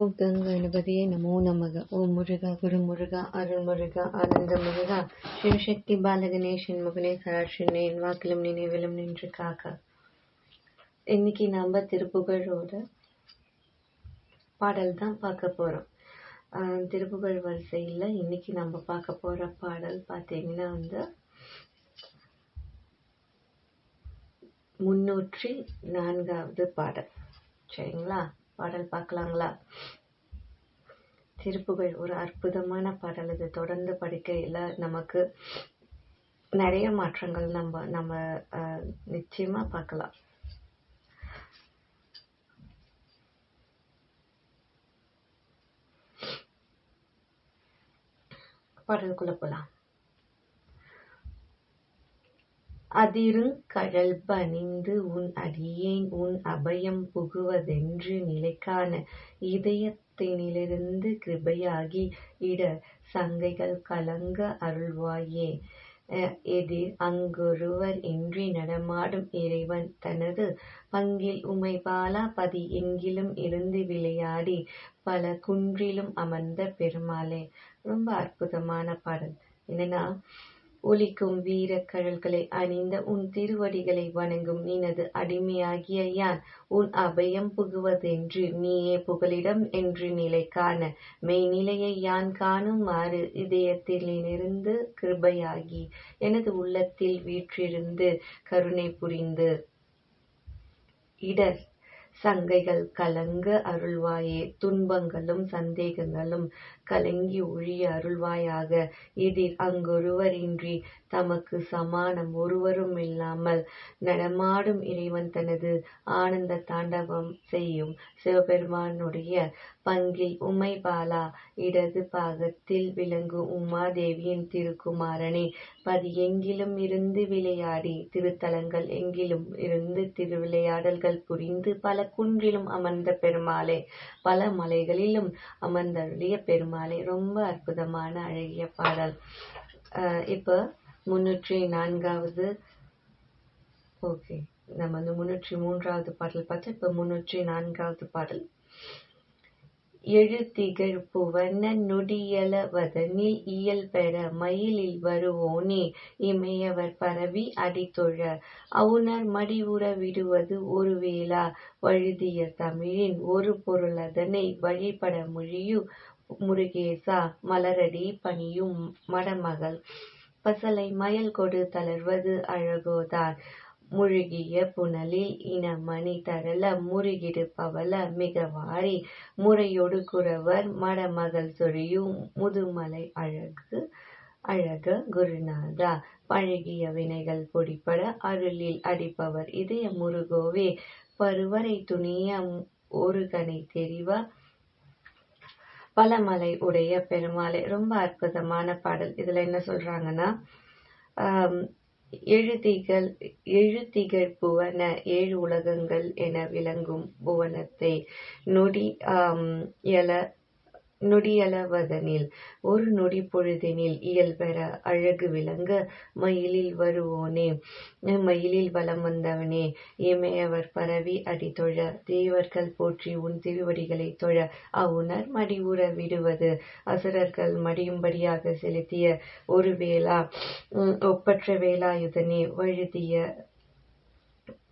ஓம் கங்கணபதியே நமோ நமக. ஓம் முருகா குருமுருகா அருள்முருகா ஆனந்த முருகா. சிவசக்தி பாலகணேஷன் முகனே சராட்சினே என் வாக்கிலும் நினைவிலும் நின்று காக்க. இன்னைக்கு நாம திருப்புகழோட பாடல் தான் பார்க்க போறோம். திருப்புகழ் வரிசையில் இன்னைக்கு நம்ம பார்க்க போற பாடல் பார்த்தீங்கன்னா வந்து முன்னூற்றி நான்காவது பாடல். சரிங்களா? பாடல் பார்க்கலாங்களா? திருப்புகழ் ஒரு அற்புதமான பாடல் இது. தொடர்ந்து படிக்கையில் நமக்கு நிறைய மாற்றங்கள் நம்ம நம்ம நிச்சயமாக நிச்சயமா பார்க்கலாம். பாடலுக்குள்ள போகலாம் அதிருங்கழல் பணிந்து உன் அடியேன் உன் அபயம் புகுவதென்று நிலைக்கான இதயத்தினிலிருந்து கிருபையாகி இட சங்கைகள் கலங்க அருள்வாயே. எதிர் அங்கொருவர் இன்றி நடமாடும் இறைவன் தனது பங்கில் உமை பாலா பதி எங்கிலும் இருந்து விளையாடி பல குன்றிலும் அமர்ந்த பெருமாளே. ரொம்ப அற்புதமான பாடல். என்னன்னா ஒலிக்கும் வீரக் கழல்களை அணிந்த உன் திருவடிகளை வணங்கும் நினது அடிமையாகிய யான். உன் அபயம் புகுவதென்று நீயே புகலிடம் என்று நிலை காண. மெய்நிலையை யான் காணுமாறு இதயத்திலிருந்து கிருபையாகி எனது உள்ளத்தில் வீற்றிருந்து கருணை புரிந்து. இடர் சங்கைகள் கலங்க அருள்வாயே. துன்பங்களும் சந்தேகங்களும் கலங்கி ஒழிய அருள்வாயாக. இதில் அங்கொருவரின்றி தமக்கு சமானம் ஒருவரும் இல்லாமல் நடமாடும் இறைவன் தனது ஆனந்த தாண்டவம் செய்யும் சிவபெருமானுடைய பங்கில் உமை பாலா இடது பாகத்தில் விளங்கும் உமாதேவியின் திருக்குமாரனே. பதி எங்கிலும் இருந்து விளையாடி திருத்தலங்கள் எங்கிலும் இருந்து திருவிளையாடல்கள் புரிந்து பல குன்றிலும் அமர்ந்த பெருமாளே. பல மலைகளிலும் அமர்ந்தருளிய பெருமாளே. மாலை. ரொம்ப அற்புதமான அழகிய பாடல். இப்போ முன்னூற்றி நான்காவது ஓகே. நம்ம வந்து முன்னூற்றி மூன்றாவது பாடல் பார்த்து இப்போ முன்னூற்றி நான்காவது பாடல். எழுத்திகழ் புவன நொடியளவதனில் இயல் பெற மயிலில் வருவோனே இமையவர் பரவி அடித்தொழ. அவுணர் மடிவுற விடுவது ஒரு வேளா வழுதிய தமிழின் ஒரு பொருளதனை வழிபட மொழியு முருகேசா மலரடி பணியும் மடமகள். பசலை மயல் கொடு தளர்வது அழகோதான் முழுகிய புனலில் இனமணி தரல முருகிடு பவல மிக வாரி முறையொடு குறவர் மடமகள் சொரியும் முதுமலை அழகு அழக குருநாதா. பழகிய வினைகள் பொடிப்பட அருளில் அடிப்பவர் இதய முருகோவே. பருவரை துணிய ஒரு கனை தெரிவா. பலமலை உடைய பெருமாளே ரொம்ப அற்புதமான பாடல். இதுல என்ன சொல்றாங்கன்னா எழுதிகள் எழுத்திகள் எழுத்திகள் புவன ஏழு உலகங்கள் என விளங்கும் புவனத்தை நொடி ஆம், எல நொடியளவதனில் ஒரு நொடி பொழுதெனில் இயல்பெற அழகு விளங்க மயிலில் வருவோனே. மயிலில் வலம் வந்தவனே இமையவர் பரவி அடி தொழ தேவர்கள் போற்றி உன் திருவடிகளை தொழ அவுணர் மடிவுற விடுவது அசுரர்கள் மடியும்படியாக செலுத்திய ஒரு வேளா உம், ஒப்பற்ற வேலாயுதனே வழுதிய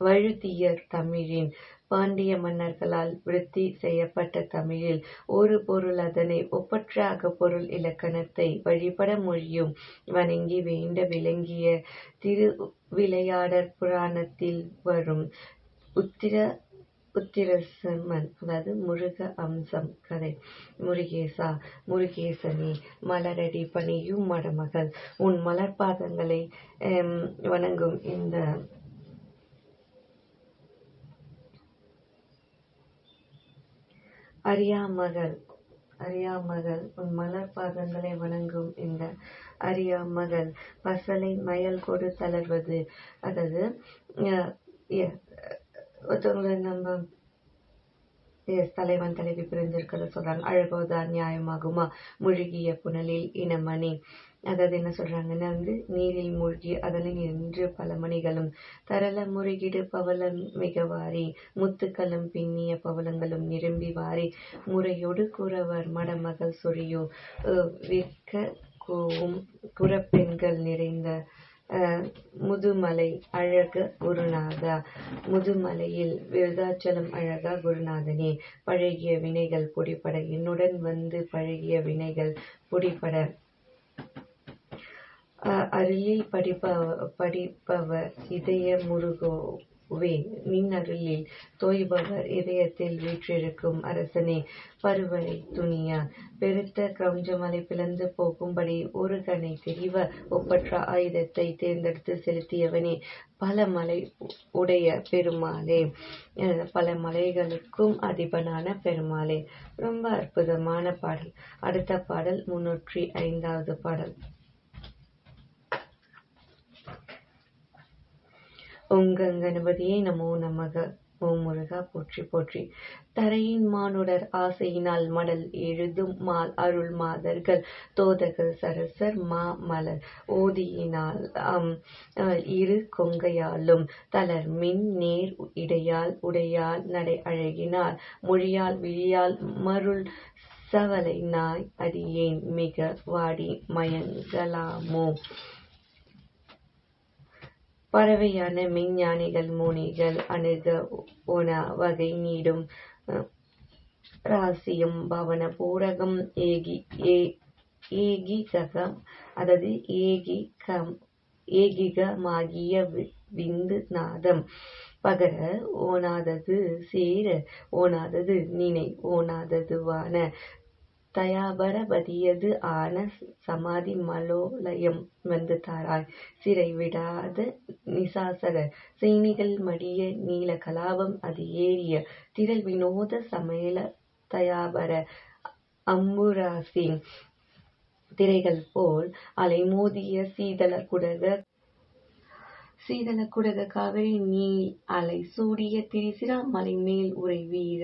வழுதியர் தமிழின் பாண்டிய மன்னர்களால் விருத்தி செய்யப்பட்ட தமிழில் ஒரு பொருள் அதனை ஒப்பற்ற அகப்பொருள் இலக்கணத்தை வழிபட மொழியும் வணங்கி வேண்ட விளங்கிய திரு விளையாடற் புராணத்தில் வரும் உத்திர உத்திரசம்மன் அதாவது முருக அம்சம் கதை. முருகேசா முருகேசனே மலரடி பணியும் மடமகள். உன் மலர்பாதங்களை வணங்கும் இந்த அறியாமகள். அறியாமகள் உன் மலர் பாதங்களை வணங்கும் இந்த அறியாமகள். பசலை மயல் கொடு தளர்வது. அதாவது அஹ், ஒருத்தவங்களை நம்ம எஸ் தலைவன் தலைவி பிரிஞ்சிருக்கிறத சொல்றாங்க அழகோதான் நியாயமாகுமா? முழுகிய புனலில் இனமணி. அதாவது என்ன சொல்றாங்கன்னா வந்து நீரில் மூழ்கி அதனை நின்று பல மணிகளும் தரள முருகிடு பவளம் மிகவாரி முத்துக்களும் பின்னிய பவளங்களும் நிரம்பி வாரி முறையொடு குறவர் மடமகள் சொறியோ விற்க கூவும் குறப்பெண்கள் நிறைந்த அஹ் முதுமலை அழக குருநாதா முதுமலையில் விருதாச்சலம் அழகா குருநாதனே பழகிய வினைகள் பொடிபட என்னுடன் வந்து பழகிய வினைகள் பொடிபட அருளில் படிப்ப படிப்பவர் இதய முருகோவே மின் அருளில் தோய்பவர் இதயத்தில் வீற்றிருக்கும் அரசனே பருவரை துணியா பெருத்த கிரௌஞ்சமலை பிளந்து போகும்படி ஒரு கணை தெரிவ ஒப்பற்ற ஆயுதத்தை தேர்ந்தெடுத்து செலுத்தியவனே பல மலை உடைய பெருமாளே. பல மலைகளுக்கும் அதிபனான பெருமாளே. ரொம்ப அற்புதமான பாடல். அடுத்த பாடல் முன்னூற்றி ஐந்தாவது பாடல். உங்க கணபதியே நமோ நமக ஓம் முருகா போற்றி போற்றி. தரையின் மானுடர் ஆசையினால் மடல் எழுதும் மால் அருள் மாதர்கள் தோதகர் சரசர் மா மலர் ஓதியினால் அம் அஹ் இரு கொங்கையாலும் தளர் மின் நேர் இடையால் உடையால் நடை அழகினால் மொழியால் விழியால் மருள் சவலை நாய் அடியேன் மிக வாடி மயங்கலாமோ? பறவையான மெஞ்ஞானிகள் முனிகள் அணுக உண வகை நீடும் ராசியும் பவன பூரகம் ஏகி ஏ ஏகிகம் அதாவது ஏகிகம் ஏகிகமாகிய வி- விந்து நாதம். பகர ஓனாதது சேர ஓனாதது நினை ஓனாததுவான தயாபரபதியது ஆன சமாதி மலோலயம் வந்து தாராய். சிறை விடாத நிசாசர சைனிகள் மடிய நீல கலாபம் அது ஏறிய திரள் வினோத சமையல தயாபர அம்புராசி திரைகள் போல் அலைமோதிய சீதள குடக சீதள குடக காவிரி நீல் அலை சூடிய திரிசிரா மலை மேல் உரை வீர.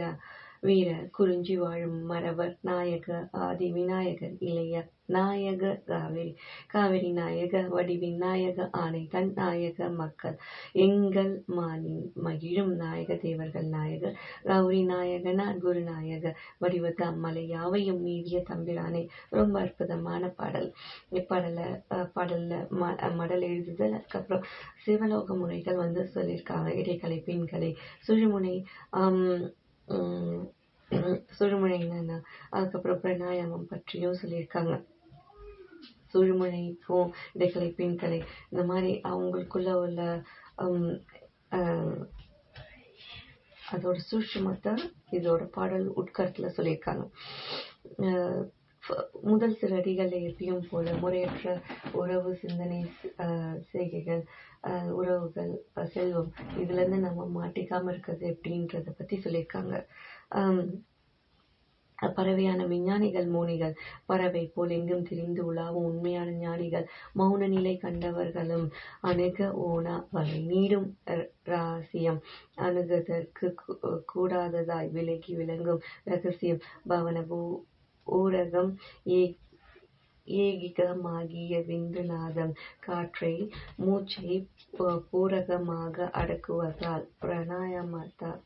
வீர குறிஞ்சி வாழும் மரவர் நாயக ஆதி விநாயகர் இளைய நாயக காவிரி காவிரி நாயக வடிவின் நாயக ஆணை தன் நாயக மக்கள் எங்கள் மானின் மகிழும் நாயக தேவர்கள் நாயக கௌரி நாயகனா குருநாயக வடிவத்த அம்மலை யாவையும் மீறிய தம்பிரானே ரொம்ப அற்புதமான பாடல். இப்பாடல பாடல்ல ம- மடல் எழுதுதல் அதுக்கப்புறம் சிவலோக முறைகள் வந்து சொல்லியிருக்காங்க இடைக்கலை பெண்களை சுழுமுனை சுழுமுனை என்னன்னா அதுக்கப்புறம் பிரணாயாமம் பற்றியும் சொல்லியிருக்காங்க. சுழுமுனைக்கும் இடைக்கலை பின்கலை இந்த மாதிரி அவங்களுக்குள்ள உள்ள அதோட சூட்சமத்தை இதோட பாடல் உட்கருத்துல சொல்லியிருக்காங்க. முதல் சில அடிகளில் எப்பயும் போல முறையற்ற உறவு சிந்தனை செய்கைகள் உறவுகள் செல்வம் இதுலேருந்து நம்ம மாட்டிக்காம இருக்கிறது எப்படின்றத பற்றி சொல்லியிருக்காங்க. பறவையான விஞ்ஞானிகள் மோனிகள் பறவை போல் எங்கும் திரிந்து உலாவும் உண்மையான ஞானிகள் மௌன நிலை கண்டவர்களும் அணுக ஓனா வகை நீடும் ராசியம். அணுகுதற்கு கூடாததாய் விலகி விளங்கும் ரகசியம். பவன ஊரகம் ஏ ஏகிகமாகிய விந்துநாதம் காற்றை மூச்சை பூரகமாக அடக்குவதால் பிராணாயாமத்தால்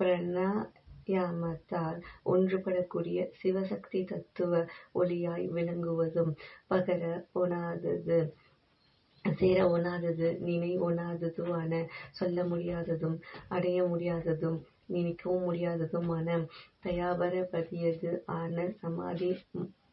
பிராணாயாமத்தால் ஒன்றுபடக்கூடிய சிவசக்தி தத்துவ ஒளியாய் விளங்குவதும் பகர ஒணாதது சேர ஒணாதது நினை ஒணாததுமான சொல்ல முடியாததும் அடைய முடியாததும் நினைக்கவும் முடியாததுமான தயாபரபதியது ஆன சமாதி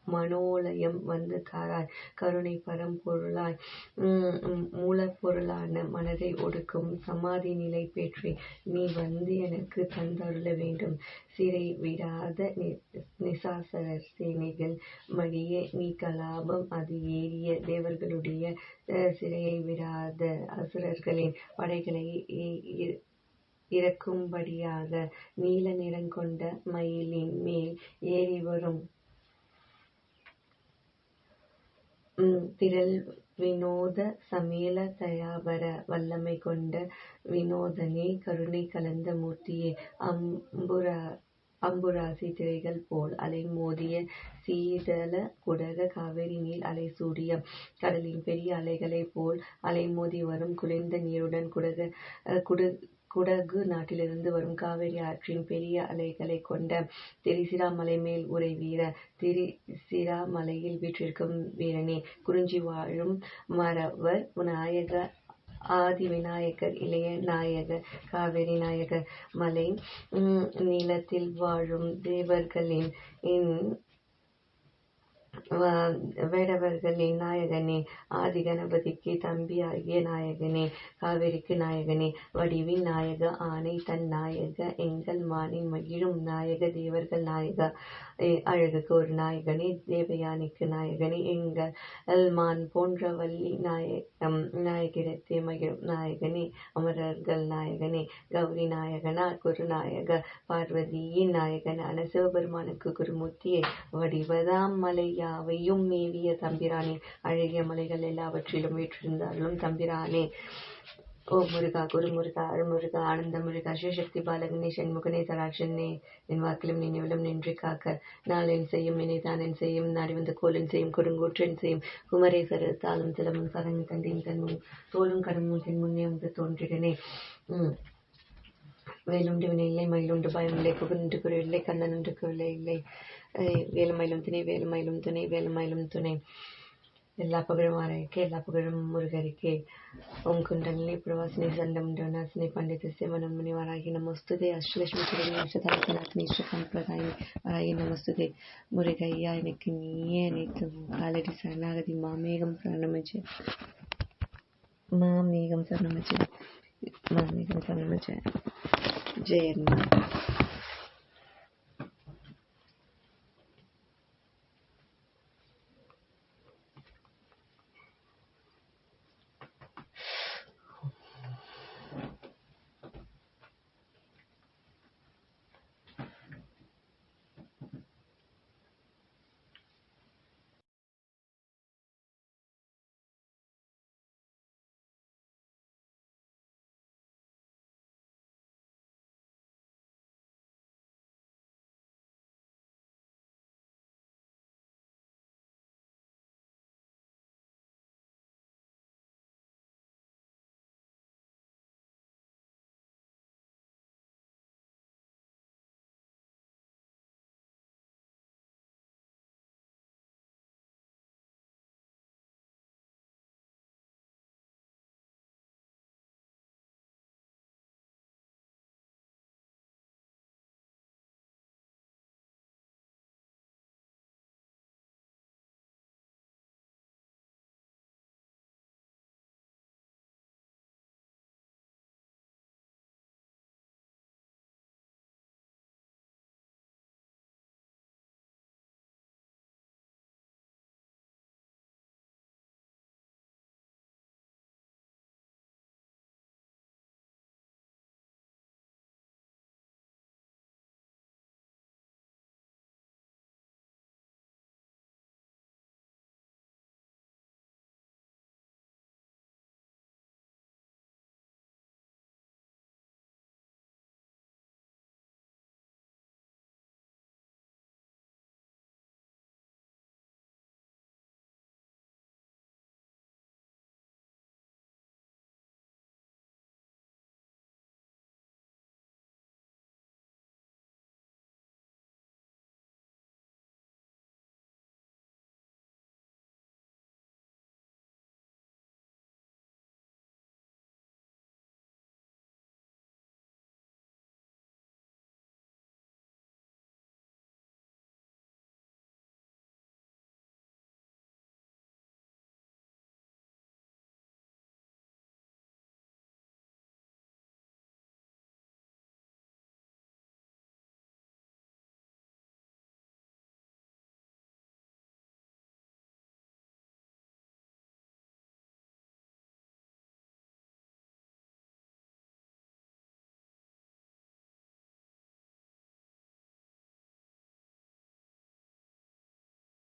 மனோலயம் வந்து தாராய் கருணை பரம்பொருளாய் உம் மூலப்பொருளான மனதை ஒடுக்கும் சமாதி நிலை பெற்றி நீ வந்து எனக்கு தந்தருள வேண்டும். சிறை விடாத நி- நிசாசரர் சேனைகள் மடிய நீ கலாபம் அது ஏறிய தேவர்களுடைய அஹ், சிறையை விடாத அசுரர்களின் படைகளை இ- இறக்கும்படியாக நீல நிறங்கொண்ட மயிலின் மேல் ஏறி வரும் உம் திரள் வினோத சமேல தயாபர வல்லமை கொண்ட வினோதனே கருணை கலந்த மூர்த்தியே. அம்புராசி திரைகள் போல் அலைமோதிய சீதள குடக காவிரி அலை அலைசூடிய கடலின் பெரிய அலைகளைப் போல் அலைமோதி வரும் குளிர்ந்த நீருடன் குடகு குடகு நாட்டிலிருந்து வரும் காவிரி ஆற்றின் பெரிய அலைகளைக் கொண்ட திரிசிராமலை மேல் உறை வீர திரிசிராமலையில் வீற்றிருக்கும் வீரனே குறிஞ்சி வாழும் மறவர் நாயக ஆதி விநாயகர் இளைய நாயக காவிரி நாயக மலை நிலத்தில் வாழும் தேவர்களின் வேடவர்களின் நாயகனே ஆதி கணபதிக்கு தம்பியாகிய நாயகனே காவிரிக்கு நாயகனே வடிவின் நாயக ஆனை தன் நாயக எங்கள் மானின் மகிழும் நாயக தேவர்கள் நாயக அழகுக்கு ஒரு நாயகனே தேவயானிக்கு நாயகனே எங்கள் மான் போன்ற வள்ளி நாயகம் நாயகிடத்தே மகிழும் நாயகனே அமரர்கள் நாயகனே கௌரி நாயகனா குருநாயக பார்வதியின் நாயகனான சிவபெருமானுக்கு குருமூர்த்தியே வடிவதாம் மலையா யாவையும் மேவிய தம்பிரானே. அழகிய மலைகள் எல்லாவற்றிலும் வீற்றிருந்தாலும் தம்பிரானே. ஓ முருகா குரு முருகா அருமுருகா ஆனந்த முருகா சிவசக்தி பாலகனே சண்முகனே சராட்சனே என் வாக்கிலும் நினைவிலும் நின்று காக்க. நாளின் செய்யும் இணைதானின் செய்யும் நாடி வந்த கோலின் செய்யும் கொடுங்கூற்றன் செய்யும். குமரேசர் தாளும் சிலமும் சரணி தந்தேன் தன்மும் தோலும் கடமும் தென்முன்னே வந்து தோன்றிடனே. உம். வேலுண்டு வினை இல்லை மயிலுண்டு பயம் இல்லை புகழுண்டு குரு இல்லை கண்ணனுண்டு குரலை இல்லை. வேலுமயிலும் துணை வேலுமயிலும் துணை வேலுமயிலும் துணை எல்லா புகழும் ஆராய்க்கு எல்லா புகழும் முருகரிக்கே ஓம் குண்டலினி பிரவாசினி சண்டம் பண்டித பண்டிதஸ்ய மனோன்மணி வராகி நமஸ்துதே அஷ்டலட்சுமி குருவி அஷ்டதாசனாத்மி இஷ்டசம்பிரதாயினி வராகி நமஸ்துதே முருகையா எனக்கு நீயே அனைத்தும் காலடி சரணாகதி மாமேகம் சரணமச்சு மாமேகம் சரணமச்சு மாமேகம் சரணமச்சு ஜெயன்மா